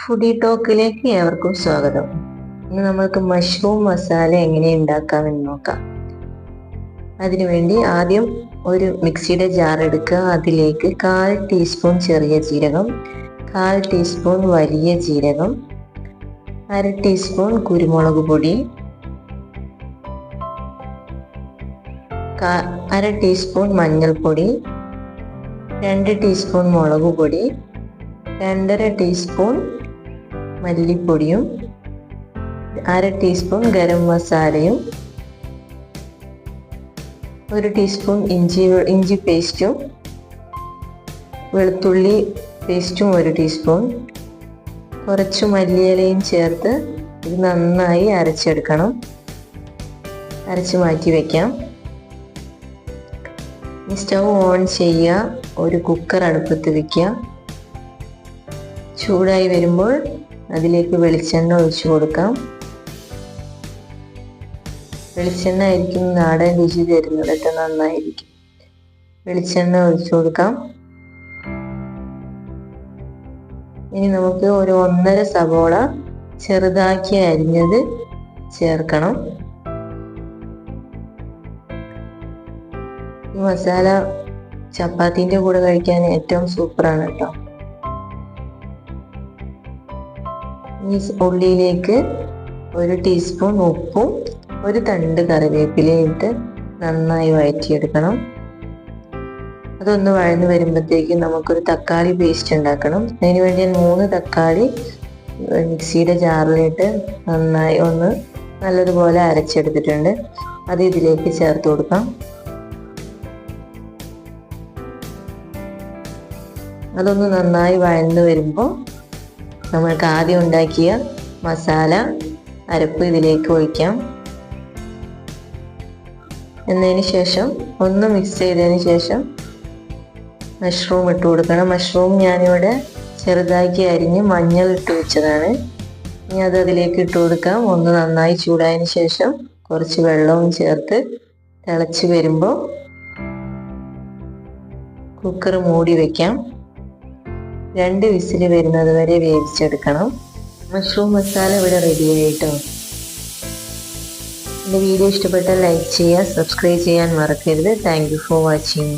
Foodie ടോക്കിലേക്ക് ഏവർക്കും സ്വാഗതം. ഇന്ന് നമ്മൾക്ക് മഷ്റൂം മസാല എങ്ങനെ ഉണ്ടാക്കാമെന്ന് നോക്കാം. അതിനുവേണ്ടി ആദ്യം ഒരു മിക്സിയുടെ ജാർ എടുക്കുക. അതിലേക്ക് കാൽ ടീസ്പൂൺ ചെറിയ ജീരകം കാൽ ടീസ്പൂൺ വലിയ ജീരകം അര ടീസ്പൂൺ കുരുമുളക് പൊടി അര ടീസ്പൂൺ മഞ്ഞൾപ്പൊടി രണ്ട് ടീസ്പൂൺ മുളക് പൊടി രണ്ടര ടീസ്പൂൺ മല്ലിപ്പൊടിയും അര ടീസ്പൂൺ ഗരം മസാലയും ഒരു ടീസ്പൂൺ ഇഞ്ചി ഇഞ്ചി പേസ്റ്റും വെളുത്തുള്ളി പേസ്റ്റും ഒരു ടീസ്പൂൺ. കുറച്ച് മല്ലിയിലയും ചേർത്ത് ഇത് നന്നായി അരച്ചെടുക്കണം. അരച്ച് മാറ്റി വയ്ക്കാം സ്റ്റൗ ഓൺ ചെയ്യുക. ഒരു കുക്കർ അടുപ്പത്ത് വയ്ക്കുക ചൂടായി വരുമ്പോൾ അതിലേക്ക് വെളിച്ചെണ്ണ ഒഴിച്ചു കൊടുക്കാം. വെളിച്ചെണ്ണ ആയിരിക്കും നാടൻ രുചി തരുന്നത് കേട്ടോ നന്നായിരിക്കും. വെളിച്ചെണ്ണ ഒഴിച്ചു കൊടുക്കാം. ഇനി നമുക്ക് ഒരു ഒന്നര സവോള ചെറുതാക്കി അരിഞ്ഞത് ചേർക്കണം. മസാല ചപ്പാത്തിന്റെ കൂടെ കഴിക്കാൻ ഏറ്റവും സൂപ്പറാണ് കേട്ടോ. ഈ ഉള്ളിയിലേക്ക് ഒരു ടീസ്പൂൺ ഉപ്പും ഒരു തണ്ട് കറിവേപ്പിലയും ഇട്ട് നന്നായി വഴറ്റിയെടുക്കണം അതൊന്ന് വഴന്ന് വരുമ്പോഴത്തേക്കും നമുക്കൊരു തക്കാളി പേസ്റ്റ് ഉണ്ടാക്കണം. അതിന് വേണ്ടി ഞാൻ മൂന്ന് തക്കാളി മിക്സിയുടെ ജാറിലിട്ട് നന്നായി ഒന്ന് നല്ലതുപോലെ അരച്ചെടുത്തിട്ടുണ്ട്. അത് ഇതിലേക്ക് ചേർത്ത് കൊടുക്കാം. അതൊന്ന് നന്നായി വഴന്ന് വരുമ്പോൾ നമ്മൾക്ക് ആദ്യം ഉണ്ടാക്കിയ മസാല അരപ്പ് ഇതിലേക്ക് ഒഴിക്കാം. എന്നതിന് ശേഷം ഒന്ന് മിക്സ് ചെയ്തതിന് ശേഷം മഷ്റൂം ഇട്ട് കൊടുക്കണം. മഷ്റൂം ഞാനിവിടെ ചെറുതാക്കി അരിഞ്ഞ് മഞ്ഞൾ ഇട്ട് വെച്ചതാണ്. ഇനി അത് അതിലേക്ക് ഇട്ട് കൊടുക്കാം. ഒന്ന് നന്നായി ചൂടായതിന് ശേഷം കുറച്ച് വെള്ളവും ചേർത്ത് തിളച്ച് വരുമ്പോൾ കുക്കർ മൂടി വെക്കാം. രണ്ട് വിസിൽ വരുന്നത് വരെ വേവിച്ചെടുക്കണം. മഷ്റൂം മസാല ഇവിടെ റെഡി ആയിട്ടോ. എന്റെ വീഡിയോ ഇഷ്ടപ്പെട്ടാൽ ലൈക്ക് ചെയ്യുക സബ്സ്ക്രൈബ് ചെയ്യാൻ മറക്കരുത്. Thank for watching